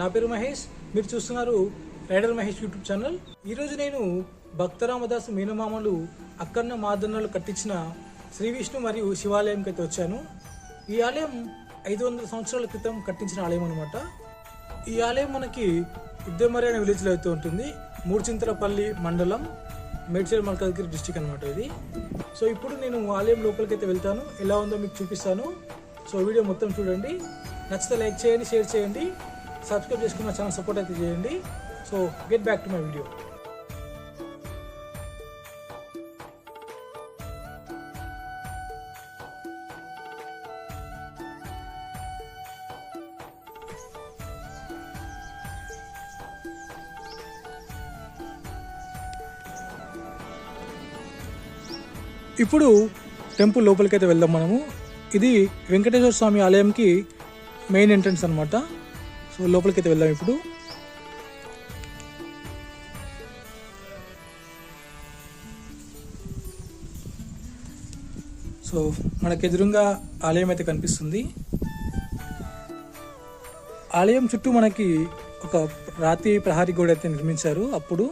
నా పేరు మహేష్. మీరు చూస్తున్నారు రైడర్ మహేష్ యూట్యూబ్ ఛానల్. ఈరోజు నేను భక్త రామదాస్ మీనమామలు అక్కన్న మాదన్నలు కట్టించిన శ్రీ విష్ణు మరియు శివాలయంకి అయితే వచ్చాను. ఈ ఆలయం ఐదు వందల సంవత్సరాల క్రితం కట్టించిన ఆలయం అనమాట ఈ ఆలయం మనకి ఇద్దమరి అనే విలేజ్లో అయితే ఉంటుంది. మూడుచింతలపల్లి మండలం మేడ్చల్ మల్కాజ్గిరి డిస్టిక్ అనమాట ఇది. సో ఇప్పుడు నేను ఆలయం లోపలికి అయితే వెళ్తాను. ఎలా ఉందో మీకు చూపిస్తాను. సో వీడియో మొత్తం చూడండి. నచ్చితే లైక్ చేయండి షేర్ చేయండి. సబ్స్క్రైబ్ చేసుకున్న ఛానల్ సపోర్ట్ అయితే చేయండి. So get back to my video ఇప్పుడు టెంపుల్ లోపలికైతే వెళ్దాం మనము. ఇది వెంకటేశ్వర స్వామి ఆలయంకి మెయిన్ ఎంట్రన్స్ అనమాట లోపలికైతే వెళ్దాం ఇప్పుడు. సో మనకు ఎదురుగా ఆలయం అయితే కనిపిస్తుంది. ఆలయం చుట్టూ మనకి ఒక రాతి ప్రహారీ గోడ అయితే నిర్మించారు అప్పుడు.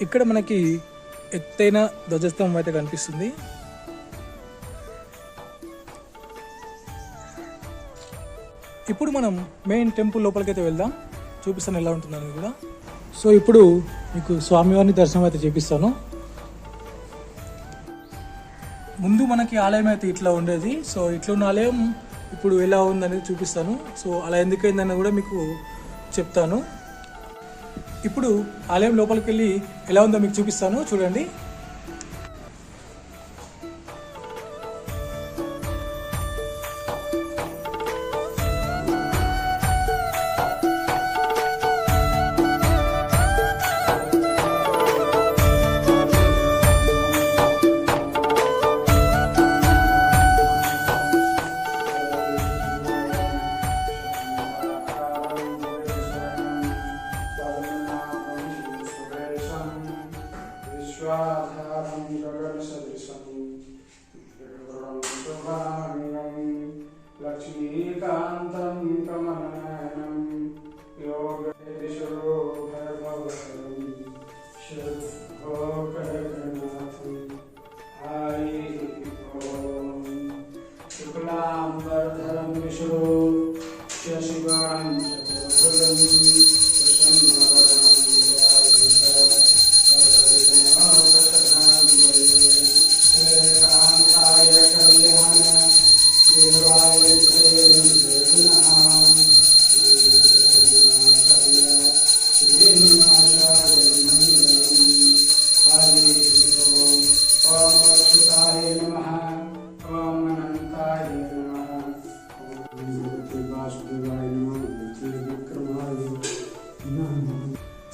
ఇక్కడ మనకి ఎత్తైన ధ్వజస్తంభం అయితే కనిపిస్తుంది. ఇప్పుడు మనం మెయిన్ టెంపుల్ లోపలికైతే వెళ్దాం. చూపిస్తాను ఎలా ఉంటుందని కూడా. సో ఇప్పుడు మీకు స్వామివారిని దర్శనం అయితే చేపిస్తాను. ముందు మనకి ఆలయం అయితే ఇట్లా ఉండేది. సో ఇట్లున్న ఆలయం ఇప్పుడు ఎలా ఉందనేది చూపిస్తాను. సో అలా ఎందుకైందని కూడా మీకు చెప్తాను. ఇప్పుడు ఆలయం లోపలికి వెళ్ళి ఎలా ఉందో మీకు చూపిస్తాను. చూడండి. should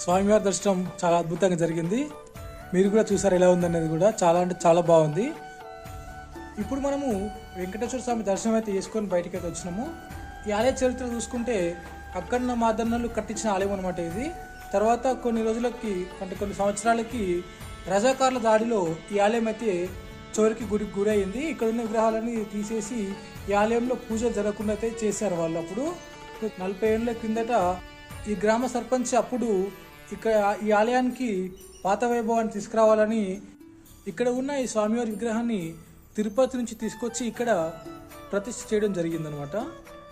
స్వామివారి దర్శనం చాలా అద్భుతంగా జరిగింది. మీరు కూడా చూసారు ఎలా ఉందనేది కూడా. చాలా అంటే చాలా బాగుంది. ఇప్పుడు మనము వెంకటేశ్వర స్వామి దర్శనం అయితే చేసుకొని బయటికి అయితే వచ్చినాము. ఈ ఆలయ చరిత్ర చూసుకుంటే అక్కన్న మాదన్నలు కట్టించిన ఆలయం అనమాట ఇది. తర్వాత కొన్ని రోజులకి అంటే కొన్ని సంవత్సరాలకి రజాకారుల దాడిలో ఈ ఆలయం అయితే చోరికి గురి గురైంది. ఇక్కడ ఉన్న విగ్రహాలని తీసేసి ఈ ఆలయంలో పూజ జరగకుండా అయితే చేశారు వాళ్ళు అప్పుడు. నలభై ఏళ్ళ కిందట ఈ గ్రామ సర్పంచ్ అప్పుడు ఇక్కడ ఈ ఆలయానికి పాత వైభవాన్ని తీసుకురావాలని ఇక్కడ ఉన్న ఈ స్వామివారి విగ్రహాన్ని తిరుపతి నుంచి తీసుకొచ్చి ఇక్కడ ప్రతిష్ఠ చేయడం జరిగిందనమాట.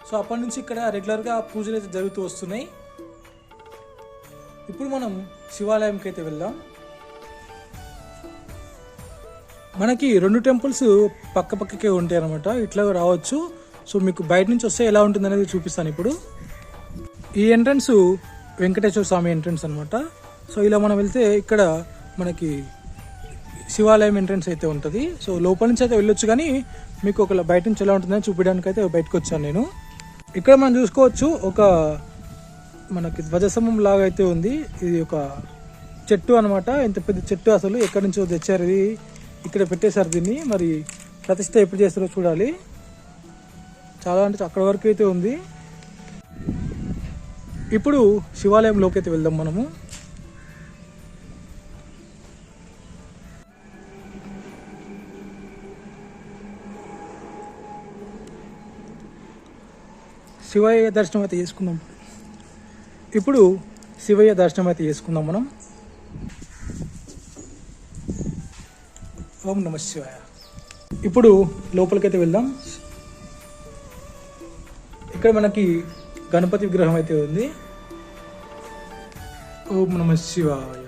సో అప్పటి నుంచి ఇక్కడ రెగ్యులర్గా పూజలు అయితే జరుగుతూ వస్తున్నాయి. ఇప్పుడు మనం శివాలయంకి అయితే వెళ్దాం. మనకి రెండు టెంపుల్స్ పక్క పక్కకే ఉంటాయి అనమాట ఇట్లా రావచ్చు. సో మీకు బయట నుంచి వస్తే ఎలా ఉంటుంది అనేది చూపిస్తాను ఇప్పుడు. ఈ ఎంట్రన్స్ వెంకటేశ్వర స్వామి ఎంట్రన్స్ అనమాట సో ఇలా మనం వెళ్తే ఇక్కడ మనకి శివాలయం ఎంట్రన్స్ అయితే ఉంటుంది. సో లోపల నుంచి అయితే వెళ్ళొచ్చు కానీ మీకు ఒక బయట నుంచి ఎలా ఉంటుందని చూపించడానికి అయితే బయటకు వచ్చాను నేను. ఇక్కడ మనం చూసుకోవచ్చు ఒక మనకి ధ్వజస్తంభం లాగా అయితే ఉంది. ఇది ఒక చెట్టు అనమాట ఇంత పెద్ద చెట్టు అసలు ఎక్కడి నుంచో తెచ్చారు ఇది. ఇక్కడ పెట్టేశారు దీన్ని. మరి ప్రతిష్ట ఎప్పుడు చేస్తారో చూడాలి. చాలా అంటే అక్కడ వరకు అయితే ఉంది. ఇప్పుడు శివాలయంలోకి అయితే వెళ్దాం మనము. శివయ్య దర్శనం అయితే చేసుకుందాం. ఇప్పుడు శివయ్య దర్శనం అయితే చేసుకుందాం మనం. ఓం నమ శివాయ. ఇప్పుడు లోపలికైతే వెళ్దాం. ఇక్కడ మనకి గణపతి విగ్రహం అయితే ఉంది. ఓం నమ శివాయ.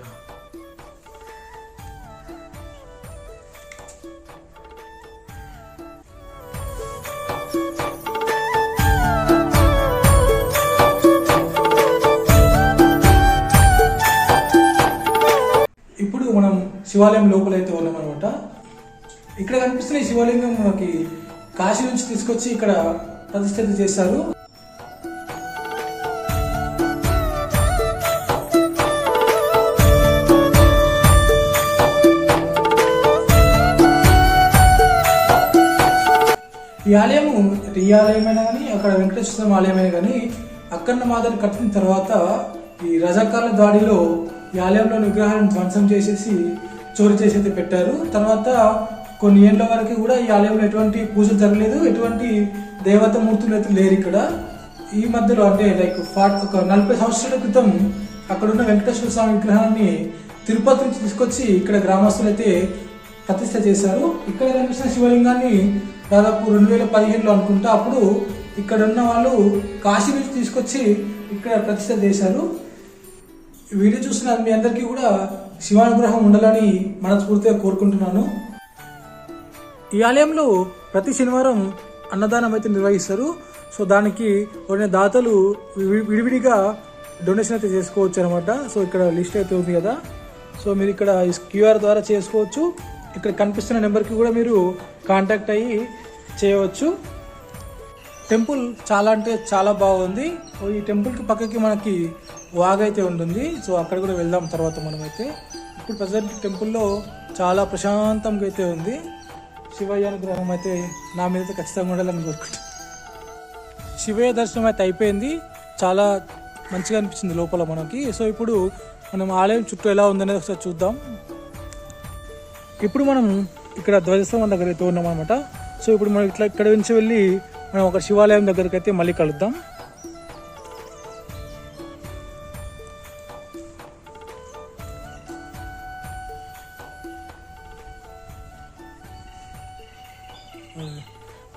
ఇప్పుడు మనం శివాలయం లోపలైతే ఉన్నామన్నమాట. అనమాట ఇక్కడ కనిపిస్తున్న ఈ శివలింగం మనకి కాశీ నుంచి తీసుకొచ్చి ఇక్కడ ప్రతిష్ఠిత చేశారు. ఆలయము ఈ ఆలయమైనా కానీ అక్కడ వెంకటేశ్వర స్వామి ఆలయమైనా కానీ అక్కన్న మాదిరి కట్టిన తర్వాత ఈ రజాకాల దాడిలో ఈ ఆలయంలోని విగ్రహాలను ధ్వంసం చేసేసి చోరీ చేసి అయితే పెట్టారు. తర్వాత కొన్ని ఏళ్ళ వరకు కూడా ఈ ఆలయంలో ఎటువంటి పూజలు జరగలేదు. ఎటువంటి దేవత మూర్తులు అయితే లేరు ఇక్కడ. ఈ మధ్యలో అంటే లైక్ ఫార్ట్ ఒక నలభై సంవత్సరాల క్రితం అక్కడున్న వెంకటేశ్వర స్వామి విగ్రహాన్ని తిరుపతి నుంచి తీసుకొచ్చి ఇక్కడ గ్రామస్తులు అయితే ప్రతిష్ట చేశారు. ఇక్కడ కనిపిస్తున్న శివలింగాన్ని దాదాపు రెండు వేల పదిహేనులో అనుకుంటా అప్పుడు ఇక్కడ ఉన్న వాళ్ళు కాశీ నుంచి తీసుకొచ్చి ఇక్కడ ప్రతిష్ట చేశారు. వీడియో చూసిన మీ అందరికీ కూడా శివానుగ్రహం ఉండాలని మనస్ఫూర్తిగా కోరుకుంటున్నాను. ఈ ఆలయంలో ప్రతి శనివారం అన్నదానం అయితే నిర్వహిస్తారు. సో దానికి కొన్ని దాతలు విడివిడిగా డొనేషన్ అయితే చేసుకోవచ్చు అనమాట సో ఇక్కడ లిస్ట్ అయితే ఉంది కదా. సో మీరు ఇక్కడ క్యూఆర్ ద్వారా చేసుకోవచ్చు. ఇక్కడ కనిపిస్తున్న నెంబర్కి కూడా మీరు కాంటాక్ట్ అయ్యి చేయవచ్చు. టెంపుల్ చాలా అంటే చాలా బాగుంది. ఈ టెంపుల్కి పక్కకి మనకి వాగ్ అయితే ఉంటుంది. సో అక్కడ కూడా వెళ్దాం తర్వాత మనమైతే. ఇప్పుడు ప్రజెంట్ టెంపుల్లో చాలా ప్రశాంతంగా అయితే ఉంది. శివయ్య అనుగ్రహం అయితే నా మీద అయితే ఖచ్చితంగా ఉండాలని కోరుకుంటున్నాను శివయ్య దర్శనం అయితే అయిపోయింది. చాలా మంచిగా అనిపించింది లోపల మనకి. సో ఇప్పుడు మనం ఆలయం చుట్టూ ఎలా ఉందనేది ఒకసారి చూద్దాం. ఇప్పుడు మనం ఇక్కడ ధ్వజస్తంభం దగ్గర అయితే ఉన్నాం అనమాట సో ఇప్పుడు మనం ఇట్లా ఇక్కడ నుంచి వెళ్ళి మనం ఒక శివాలయం దగ్గరికి అయితే మళ్ళీ కలుద్దాం.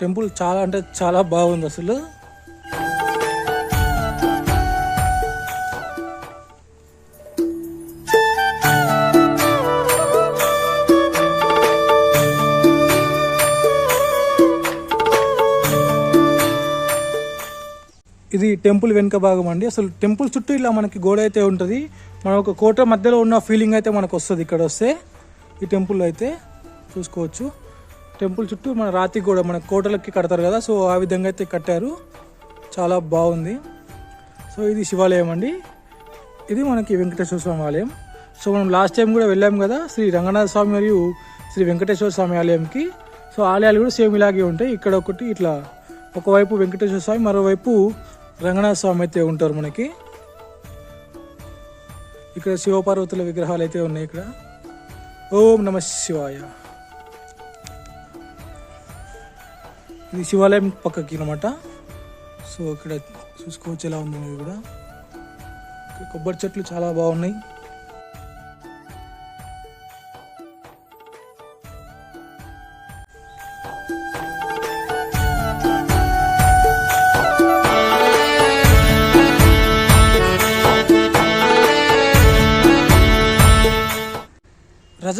టెంపుల్ చాలా అంటే చాలా బాగుంది అసలు. ఇది టెంపుల్ వెనుక భాగం అండి. అసలు టెంపుల్ చుట్టూ ఇలా మనకి గోడ అయితే ఉంటుంది. మన ఒక కోట మధ్యలో ఉన్న ఫీలింగ్ అయితే మనకు వస్తుంది ఇక్కడ వస్తే. ఈ టెంపుల్ అయితే చూసుకోవచ్చు. టెంపుల్ చుట్టూ మన రాతి గోడ మన కోటలకి కడతారు కదా సో ఆ విధంగా అయితే కట్టారు. చాలా బాగుంది. సో ఇది శివాలయం అండి. ఇది మనకి వెంకటేశ్వర స్వామి ఆలయం. సో మనం లాస్ట్ టైం కూడా వెళ్ళాం కదా శ్రీ రంగనాథ స్వామి మరియు శ్రీ వెంకటేశ్వర స్వామి ఆలయంకి. సో ఆలయాలు కూడా సేమ్ ఇలాగే ఉంటాయి. ఇక్కడ ఒకటి ఇట్లా ఒకవైపు వెంకటేశ్వర స్వామి మరోవైపు రంగనాథ స్వామి అయితే ఉంటారు మనకి. ఇక్కడ శివపార్వతుల విగ్రహాలు అయితే ఉన్నాయి ఇక్కడ. ఓం నమ శివాయ. ఇది శివాలయం పక్కకి అనమాట సో ఇక్కడ చూసుకోవచ్చు ఎలా ఉంది కూడా. ఇక్కడ కొబ్బరి చెట్లు చాలా బాగున్నాయి.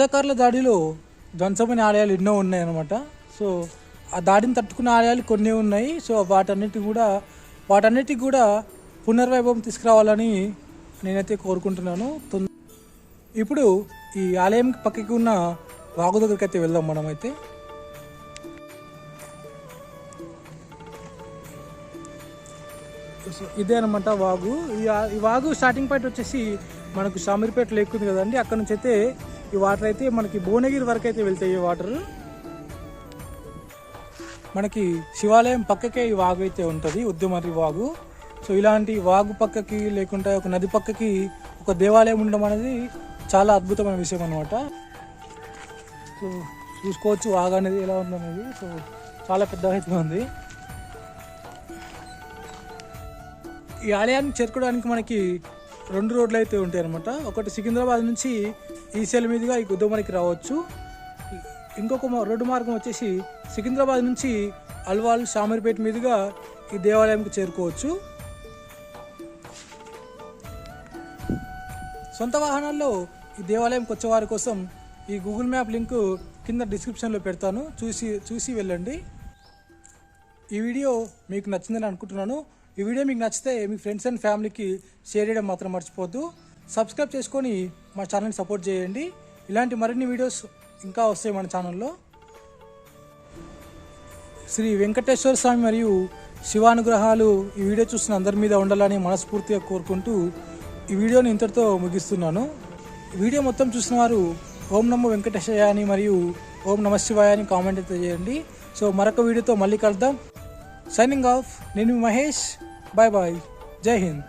రజాకార్ల దాడిలో ధ్వంసమైన ఆలయాలు ఎన్నో ఉన్నాయి అనమాట సో ఆ దాడిని తట్టుకున్న ఆలయాలు కొన్ని ఉన్నాయి. సో వాటన్నిటి కూడా వాటన్నిటికి కూడా పునర్వైభవం తీసుకురావాలని నేనైతే కోరుకుంటున్నాను. తొం- ఇప్పుడు ఈ ఆలయం పక్కకి ఉన్న వాగు దగ్గరికి అయితే వెళ్దాం మనమైతే. సో ఇదే అనమాట వాగు. ఈ వాగు స్టార్టింగ్ పాయింట్ వచ్చేసి మనకు షామీర్పేట లేకుంది ఉంది కదండి. అక్కడ నుంచి అయితే ఈ వాటర్ అయితే మనకి భువనగిరి వరకు అయితే వెళ్తాయి ఈ వాటర్ మనకి శివాలయం పక్కకే ఈ వాగు అయితే ఉంటుంది ఉద్యమరి వాగు. సో ఇలాంటి వాగు పక్కకి లేకుంటే ఒక నది పక్కకి ఒక దేవాలయం ఉండడం అనేది చాలా అద్భుతమైన విషయం అనమాట సో చూసుకోవచ్చు వాగు అనేది ఎలా ఉందనేది. సో చాలా పెద్దగా అయితే ఉంది. ఈ ఆలయానికి చేరుకోవడానికి మనకి రెండు రోడ్లు అయితే ఉంటాయి అనమాట ఒకటి సికింద్రాబాద్ నుంచి ఈసెల్ మీదుగా ఈ గుద్దమరికి రావచ్చు. ఇంకొక మా- రోడ్డు మార్గం వచ్చేసి సికింద్రాబాద్ నుంచి అల్వాల్ షామీర్పేట మీదుగా ఈ దేవాలయంకి చేరుకోవచ్చు. సొంత వాహనాల్లో ఈ దేవాలయంకి వచ్చేవారి కోసం ఈ గూగుల్ మ్యాప్ లింక్ కింద డిస్క్రిప్షన్లో పెడతాను. చూసి చూసి వెళ్ళండి. ఈ వీడియో మీకు నచ్చిందని అనుకుంటున్నాను. ఈ వీడియో మీకు నచ్చితే మీ ఫ్రెండ్స్ అండ్ ఫ్యామిలీకి షేర్ చేయడం మాత్రం మర్చిపోద్దు సబ్స్క్రైబ్ చేసుకొని మా ఛానల్ని సపోర్ట్ చేయండి. ఇలాంటి మరిన్ని వీడియోస్ ఇంకా వస్తాయి మన ఛానల్లో శ్రీ వెంకటేశ్వర స్వామి మరియు శివానుగ్రహాలు ఈ వీడియో చూసిన అందరి మీద ఉండాలని మనస్ఫూర్తిగా కోరుకుంటూ ఈ వీడియోని ఇంతటితో ముగిస్తున్నాను. వీడియో మొత్తం చూసిన వారు ఓం నమో వెంకటేశయ్య అని మరియు ఓం నమ శివాయ అని కామెంట్ అయితే చేయండి. సో మరొక వీడియోతో మళ్ళీ కలుద్దాం. సైనింగ్ ఆఫ్ నేను మహేష్. బాయ్ బాయ్ జై హింద్